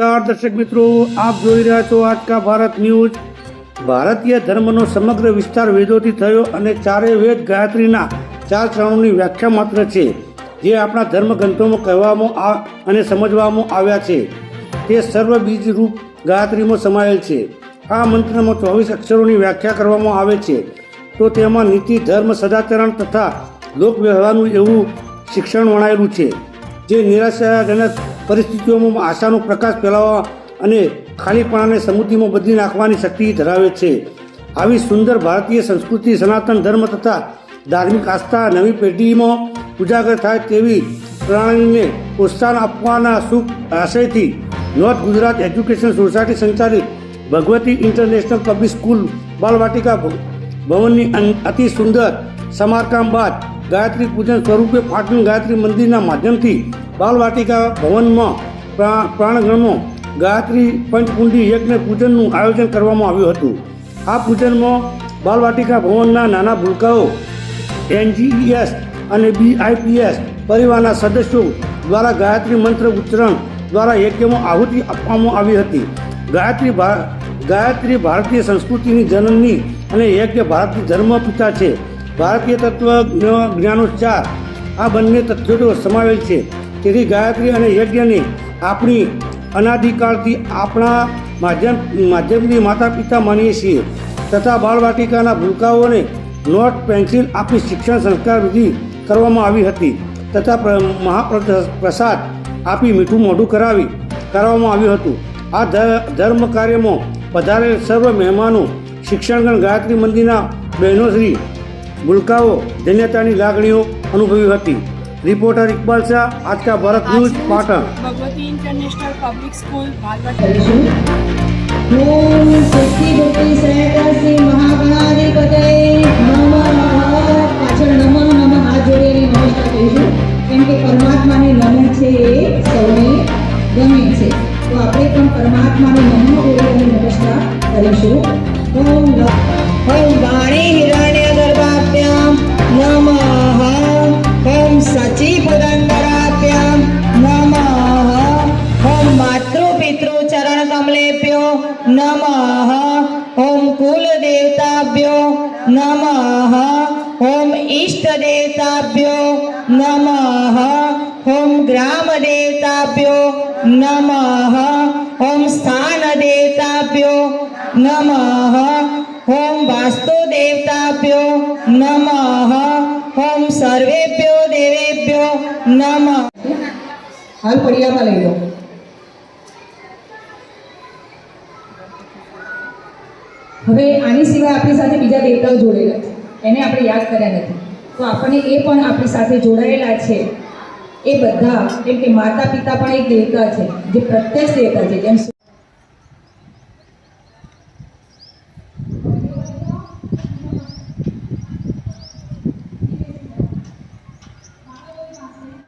નમસ્કાર, દર્શક મિત્રો, આપ જોઈ રહ્યા છો આજકા ભારત ન્યૂઝ. ભારતીય ધર્મનો સમગ્ર વિસ્તાર વેદોથી થયો અને ચારે વેદ ગાયત્રીના ચાર ચરણોની વ્યાખ્યા માત્ર છે, જે આપણા ધર્મગ્રંથોમાં કહેવામાં આ અને સમજવામાં આવ્યા છે. તે સર્વ બીજ ગાયત્રીમાં સમાયેલ છે. આ મંત્રમાં ચોવીસ અક્ષરોની વ્યાખ્યા કરવામાં આવે છે. તો તેમાં નીતિ, ધર્મ, સદાચરણ તથા લોક વ્યવહારનું એવું શિક્ષણ વણાયેલું છે, જે નિરાશાજનક પરિસ્થિતિઓમાં આશાનો પ્રકાશ ફેલાવવા અને ખાલીપણાને સમૃદ્ધિમાં બદલી નાખવાની શક્તિ ધરાવે છે. આવી સુંદર ભારતીય સંસ્કૃતિ, સનાતન ધર્મ તથા ધાર્મિક આસ્થા નવી પેઢીમાં ઉજાગર થાય તેવી પ્રણાલીને પ્રોત્સાહન આપવાના શુભ આશયથી નોર્થ ગુજરાત એજ્યુકેશન સોસાયટી સંચાલિત ભગવતી ઇન્ટરનેશનલ પબ્લિક સ્કૂલ બાલવાટિકા ભવનની અતિ સુંદર સમારકામ બાદ ગાયત્રી પૂજન સ્વરૂપે પાટણ ગાયત્રી મંદિરના માધ્યમથી બાલવાટિકા ભવનમાં પ્રા- પ્રાણગણમાં ગાયત્રી પંચકુંડી યજ્ઞ પૂજનનું આયોજન કરવામાં આવ્યું હતું. આ પૂજનમાં બાલવાટિકા ભવનના નાના ભૂલકાઓ, એનજીઈએસ અને બીઆઈપીએસ પરિવારના સદસ્યો દ્વારા ગાયત્રી મંત્ર ઉચ્ચારણ દ્વારા યજ્ઞમાં આહુતિ આપવામાં આવી હતી. ગાયત્રી ગાયત્રી ભારતીય સંસ્કૃતિની જનની અને યજ્ઞ ભારતીય ધર્મપિતા છે. ભારતીય તત્વ જ્ઞાનોચ્ચાર આ બંને તથ્યો સમાવેલ છે. તેથી ગાયત્રી અને યજ્ઞને આપણી અનાદિકાળથી આપણા માધ્યમ, માધ્યમથી માતા પિતા માનીએ છીએ. તથા બાળવાટિકાના ભૂલકાઓને નોટ પેન્સિલ આપી શિક્ષણ સંસ્કાર વિધિ કરવામાં આવી હતી. તથા પ્ર- મહાપ્રસાદ આપી મીઠું મોઢું કરાવી કરવામાં આવ્યું હતું. આ ધર્મ કાર્યમાં પધારેલ સર્વ મહેમાનો, શિક્ષણગણ, ગાયત્રી મંદિરના બહેનોશ્રી ભૂલકાઓ, ધન્યતાની લાગણીઓ અનુભવી હતી. Reporter Iqbal Shah Aajka Bharat news Patan Bhagwati international public school કેમ કે પરમાત્માની નમઃ છે એ સૌને ગમે છે તો આપણે પણ પરમાત્માની નમઃ બોલી અને નમસ્કાર કરીશું ઓમ ઓમ વાણી હિરણ્ય ગર્ભાભ્યામ નમઃ નમઃ ઓમ કુલ દેવતાભ્યો નમઃ ઓમ ઈષ્ટ દેવતાભ્યો નમઃ ઓમ ગ્રામ દેવતાભ્યો નમઃ ઓમ સ્થાન દેવતાભ્યો નમઃ ઓમ વાસ્તુ દેવતાભ્યો નમઃ ઓમ સર્વેભ્યો દેવેભ્યો નમઃ હાલ પડિયામાં લઈ લો હવે આની સિવાય આપણી સાથે બીજા દેવતાઓ જોડેલા છે. એને આપણે યાદ કર્યા નથી. તો આપણને એ પણ આપણી સાથે જોડાયેલા છે. એ બધા કે માતા પિતા પણ એક દેવતા છે, જે પ્રત્યક્ષ દેવતા છે, જેમ